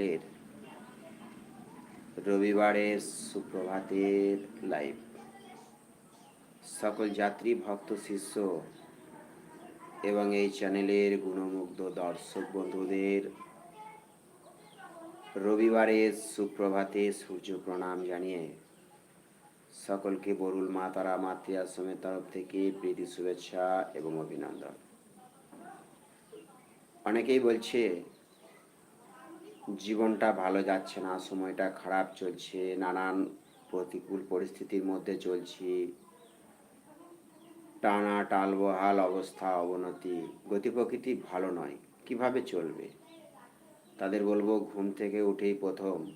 চ্যানেলের রবিবারের সুপ্রভাতের লাইভ সকল যাত্রী, ভক্ত, শিষ্য এবং এই চ্যানেলের গুণমুগ্ধ দর্শক বন্ধুদের রবিবারের সুপ্রভাতে সূর্য প্রণাম জানিয়ে সকলকে বরুল মা, তারা মাতৃ আশ্রমের তরফ থেকে প্রীতি, শুভেচ্ছা এবং অভিনন্দন। অনেকেই বলছে জীবনটা ভালো যাচ্ছে না, সময়টা খারাপ চলছে, নানান প্রতিকূল পরিস্থিতির মধ্যে চলছি। টানা টালবহাল অবস্থা, অবনতি। গতি প্রকৃতি ভালো নয়, কীভাবে চলবে? তাদের বলব, ঘুম থেকে উঠেই প্রথম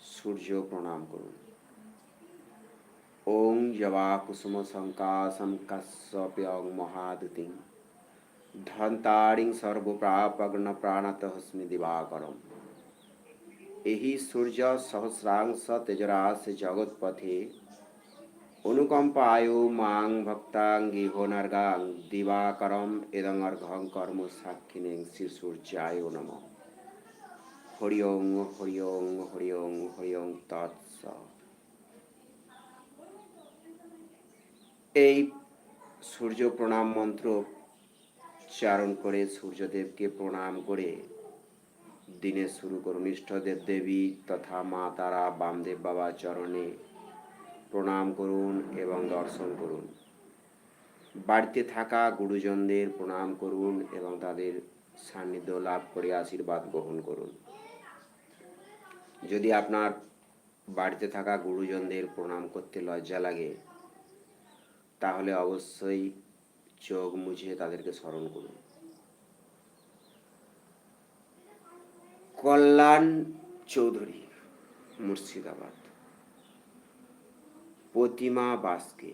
সূর্য প্রণাম করুন। ওং জবা কুসুম শঙ্কাশম কাশ্যপ্যং মহাদুতিং। ধন্তারিং সর্বপ্রাপগ্ন প্রাণত হস্মি দিবাকরম ଏହି ସୂର୍ଯ୍ୟ ସହସ୍ରାଂଶ ତେଜରାଶ ଜଗତପଥେ ଅନୁକମ୍ପାୟୁ ମାଂ ଭକ୍ତାଙ୍ଗି ହୋନର୍ଗାଂ ଦିବାକରಂ ଇଦଂ ଅର୍ଘଂ କର୍ମ ସାକ୍ଷିଣେ ଶ୍ରୀ ସୂର୍ଯ୍ୟାୟ ନମ হরি ওং হরি ওং হরি ওং হরি ওং তৎস এই সূর্য প্রণাম মন্ত্র চারণ করে সূর্যদেবকে প্রণাম করে। দিনে শুরু করুন ইষ্টদেব দেবী তথা মা তারা বামদেব বাবা চরণে প্রণাম করুন এবং দর্শন করুন। বাড়িতে থাকা গুরুজনদের প্রণাম করুন এবং তাদের সান্নিধ্য লাভ করে আশীর্বাদ গ্রহণ করুন। যদি আপনার বাড়িতে থাকা গুরুজনদের প্রণাম করতে লজ্জা লাগে, তাহলে অবশ্যই চোখ মুছে তাদেরকে স্মরণ করুন। কল্যাণ চৌধুরী, মুর্শিদাবাদ। প্রতিমা বাসকে,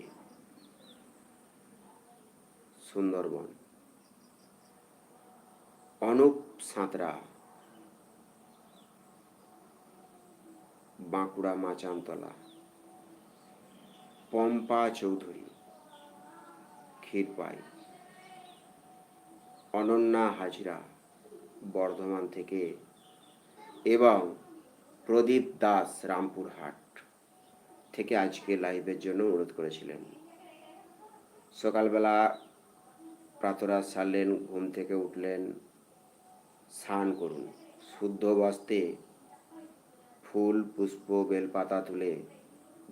সুন্দরবন। অনুপ সাঁতরা, বাঁকুড়া মাচানতলা। পম্পা চৌধুরী। ক্ষীরপাই অনন্যা হাজরা বর্ধমান থেকে এবং প্রদীপ দাস রামপুরহাট থেকে আজকে লাইভের জন্য অনুরোধ করেছিলেন। সকালবেলা প্রাতরাজ সারলেন ঘুম থেকে উঠলেন, স্নান করুন। শুদ্ধ বস্তে ফুল, পুষ্প, বেলপাতা তুলে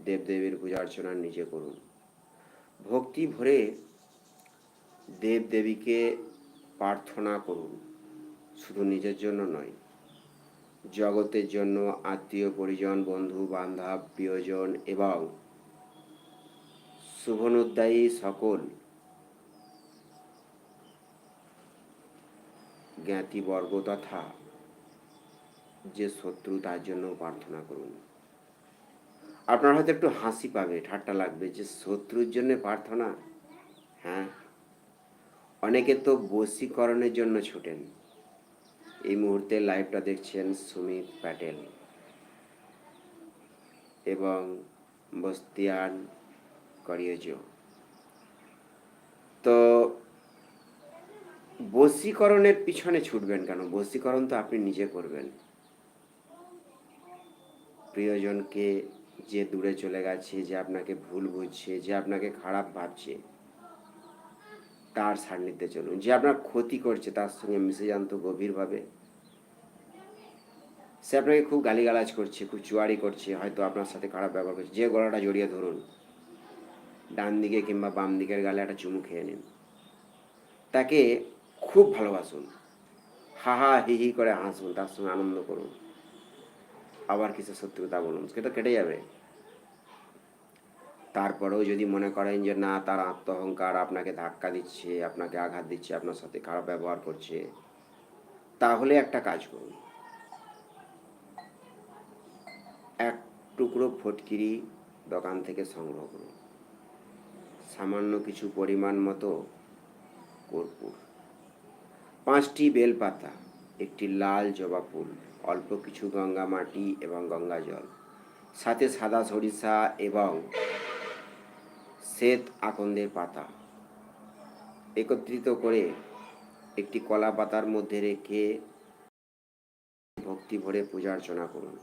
দেবদেবীর পূজা অর্চনা নিজে করুন। ভক্তি ভরে দেবদেবীকে প্রার্থনা করুন। শুধু নিজের জন্য নয়, জগতের জন্য আত্মীয়, পরিজন, বন্ধু, বান্ধব, প্রিয়জন এবং শুভনোদ্দায়ী সকল জ্ঞাতিবর্গ তথা যে শত্রু তার জন্য প্রার্থনা করুন। আপনার হয়তো একটু হাসি পাবে, ঠাট্টা লাগবে যে শত্রুর জন্য প্রার্থনা? হ্যাঁ? অনেকে তো বশীকরণের জন্য ছুটেন। এই মুহূর্তে লাইভটা দেখছেন সুমিত প্যাটেল। এবং বস্তিয়ান করিয়েজ। তো বশীকরণের পিছনে ছুটবেন কেন? বশীকরণ তো আপনি নিজে করবেন। প্রিয়জনকে যে দূরে চলে গেছে, যে আপনাকে ভুল বুঝছে, যে আপনাকে খারাপ ভাবছে তার সান্নিধ্যে চলুন। যে আপনার ক্ষতি করছে, তার সঙ্গে মিশে যান তো গভীরভাবে। সে আপনাকে খুব গালিগালাজ করছে, খুব চুয়ারি করছে, হয়তো আপনার সাথে খারাপ ব্যবহার করছে। যে গলাটা জড়িয়ে ধরুন, ডান দিকে কিংবা বাম দিকের গালে একটা চুমু খেয়ে নিন। তাকে খুব ভালোবাসুন। হা হা, হি হি করে হাসুন, তার সঙ্গে আনন্দ করুন। আবার কিছু সত্যি কথা বলুন, সেটা কেটে যাবে। তারপরেও যদি মনে করেন যে, না, তার আত্মহংকার আপনাকে ধাক্কা দিচ্ছে, আপনাকে আঘাত দিচ্ছে, আপনার সাথে খারাপ ব্যবহার করছে, তাহলে একটা কাজ করুন। এক টুকরো ফটকিরি দোকান থেকে সংগ্রহ করুন। সামান্য কিছু পরিমাণ মতো কর্পূর। পাঁচটি বেলপাতা, একটি লাল জবা ফুল, অল্প কিছু গঙ্গা মাটি এবং গঙ্গা জল, সাথে সাদা সরিষা এবং শ্বেত আকন্দের পাতা। একত্রিত করে একটি কলা পাতার মধ্যে রেখে ভক্তি ভরে পূজা অর্চনা করুন।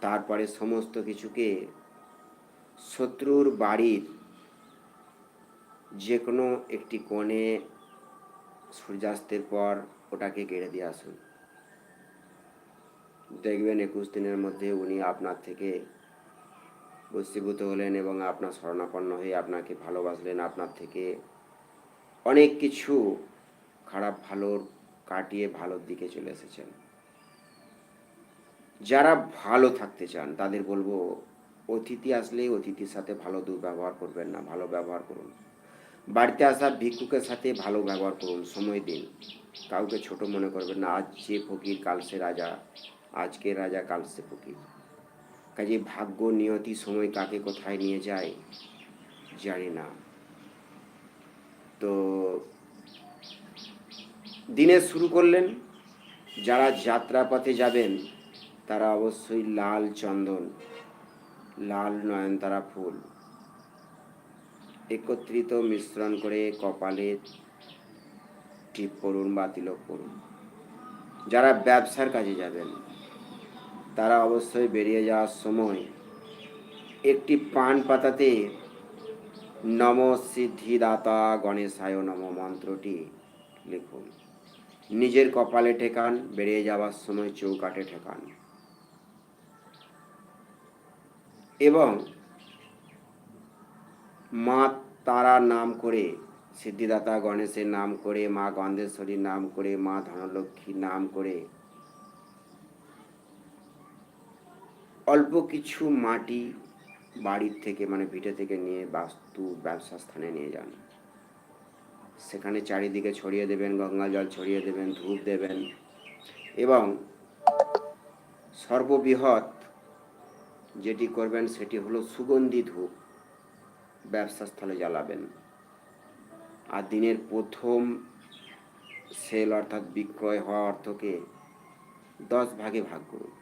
তারপরে সমস্ত কিছুকে শত্রুর বাড়ির যে কোনো একটি কোণে সূর্যাস্তের পর ওটাকে গেড়ে দিয়ে আসুন। দেখবেন একুশ দিনের মধ্যে উনি আপনার থেকে বস্তীভূত হলেন এবং আপনার শরণাপন্ন হয়ে আপনাকে ভালোবাসলেন। আপনার থেকে অনেক কিছু খারাপ ভালোর কাটিয়ে ভালোর দিকে চলে এসেছেন। যারা ভালো থাকতে চান, তাদের বলব, অতিথি আসলেই অতিথির সাথে ভালো দুর্ব্যবহার করবেন না, ভালো ব্যবহার করুন। বাড়িতে আসা ভিক্ষুকের সাথে ভালো ব্যবহার করুন, সময় দিন। কাউকে ছোট মনে করবেন না, আজ যে ফকির, কাল সে রাজা, আজকে রাজা, কাল সে ফকির। কাজে ভাগ্য, নিয়তি, সময় কাকে কোথায় নিয়ে যায় জানি না। তো দিনে শুরু করলেন, যারা যাত্রাপথে যাবেন, তারা অবশ্যই লাল চন্দন, লাল নয়নতারা ফুল। একত্রিত মিশ্রণ করে কপালে টিপ করুন বা তিলক পড়ুন। যারা ব্যবসার কাজে যাবেন তারা অবশ্যই বেরিয়ে যাওয়ার সময় একটি পান পাতাতে নম সিদ্ধিদাতা গণেশায় নম মন্ত্রটি লিখুন। নিজের কপালে ঠেকান, বেরিয়ে যাওয়ার সময় চৌকাটে ঠেকান। এবং মা তারা নাম করে, সিদ্ধিদাতা গণেশের নাম করে, মা গন্ধেশ্বরীর নাম করে, মা ধনলক্ষ্মীর নাম করে অল্প কিছু মাটি বাড়ির থেকে মানে ভিটে থেকে নিয়ে বাস্তু ব্যবসা স্থানে নিয়ে যান। সেখানে চারিদিকে ছড়িয়ে দেবেন, গঙ্গা জল ছড়িয়ে দেবেন, ধূপ দেবেন এবং সর্ববৃহৎ যেটি করবেন সেটি হলো সুগন্ধি ধূপ ব্যবসা স্থলে জ্বালাবেন। আর দিনের প্রথম সেল অর্থাৎ বিক্রয় হওয়া অর্থকে দশ ভাগে ভাগ করুন।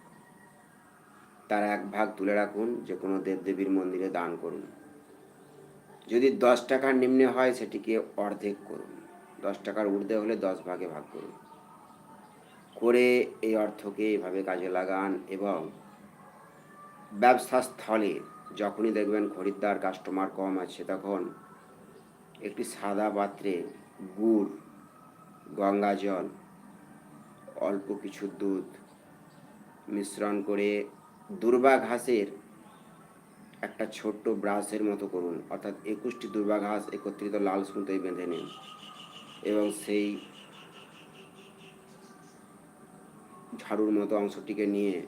তার এক ভাগ তুলে রাখুন, যে কোনো দেবদেবীর মন্দিরে দান করুন। যদি দশ টাকার নিম্নে হয়, সেটিকে অর্ধেক করুন। দশ টাকার ঊর্ধ্বে হলে দশ ভাগে ভাগ করুন। করে এই অর্থকে এভাবে কাজে লাগান এবং ব্যবসা স্থলে যখনই দেখবেন খরিদ্দার, কাস্টমার কম আছে, তখন একটি সাদা পাত্রে গুড়, গঙ্গা জল, অল্প কিছু দুধ মিশ্রণ করে দুর্বা ঘাসের একটা ছোট্ট ব্রাশের মতো করুন। অর্থাৎ একুশটি দুর্বা ঘাস একত্রিত লাল সুতোয় বেঁধে নিন এবং সেই ঝাড়ুর মতো অংশটিকে নিয়ে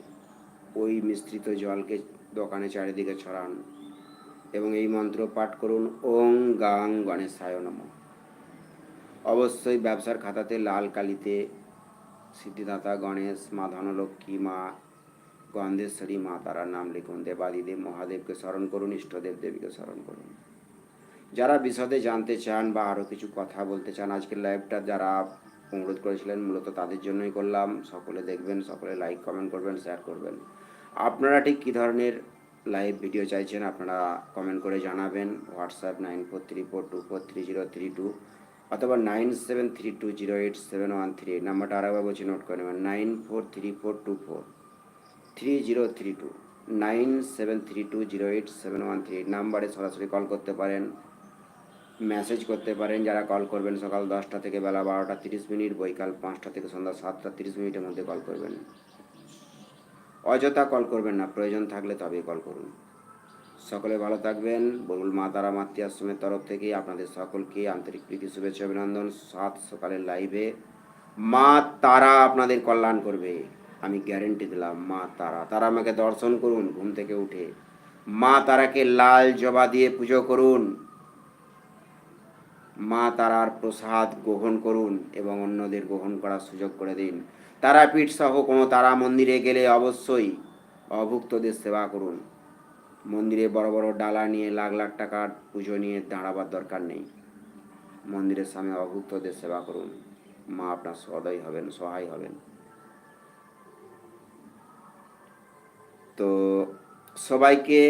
ওই মিশ্রিত জলকে দোকানে চারিদিকে ছড়ান এবং এই মন্ত্র পাঠ করুন, ওং গাং গণেশায় নম। অবশ্যই ব্যবসার খাতাতে লাল কালিতে সিদ্ধিদাতা গণেশ মা ধনলক্ষ্মী মা গন্ধেশ্বরী মা তারার নাম লিখুন, দেবাদিদেব মহাদেবকে স্মরণ করুন, ইষ্টদেব দেবীকে স্মরণ করুন। যারা বিশদে জানতে চান বা আরও কিছু কথা বলতে চান, আজকের লাইভটা যারা অনুরোধ করেছিলেন, মূলত তাদের জন্যই করলাম। সকলে দেখবেন, সকলে লাইক কমেন্ট করবেন শেয়ার করবেন। আপনারা ঠিক কী ধরনের লাইভ ভিডিও চাইছেন, আপনারা কমেন্ট করে জানাবেন। WhatsApp nine four three four two four three zero three two অথবা nine seven three two zero eight seven one three নাম্বারটা আরেকবার বলছি নোট করে নেবেন। Nine four three four two four three zero three two nine seven three two zero eight seven one three নাম্বারে সরাসরি call করতে পারেন মেসেজ করতে পারেন, যারা কল করবেন সকাল দশটা থেকে বেলা বারোটা তিরিশ মিনিট, বৈকাল পাঁচটা থেকে সন্ধ্যা সাতটা তিরিশ মিনিটের মধ্যে কল করবেন। অযথা কল করবেন না, প্রয়োজন থাকলে তবেই কল করুন। সকলে ভালো থাকবেন, বরুল মা, তারা মাতৃ আশ্রমের তরফ থেকে আপনাদের সকলকে আন্তরিক প্রীতি, শুভেচ্ছা, অভিনন্দন। সাত সকালের লাইভে মা, তারা আপনাদের কল্যাণ করবে। আমি গ্যারেন্টি দিলাম, মা, তারা তারা আমাকে দর্শন করুন, ঘুম থেকে উঠে। মা, তারাকে লাল জবা দিয়ে পুজো করুন। মা, তারার প্রসাদ গ্রহণ করুন এবং অন্যদের গ্রহণ করার সুযোগ করে দিন। তারাপীঠ সহ কোনো তারা মন্দিরে গেলে অবশ্যই অভুক্তদের সেবা করুন। মন্দিরে বড় বড় ডালা নিয়ে লাখ লাখ টাকার পুজো নিয়ে দাঁড়াবার দরকার নেই। মন্দিরের সামনে অভুক্তদের সেবা করুন। মা আপনার সদয় হবেন, সহায় হবেন। তো সবাইকে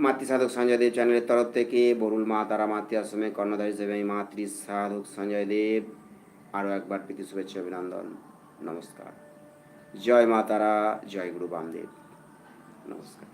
মাতৃ সাধক সঞ্জয় দেব চ্যানেলের তরফ থেকে বরুল মা, তারা মাতৃ আশ্রমে কর্ণধার হিসেবে আমি মাতৃ সাধক সঞ্জয় দেব। আরও একবার প্রীতি, শুভেচ্ছা, অভিনন্দন। নমস্কার। জয় মা তারা, জয় গুরু বামদেব। নমস্কার।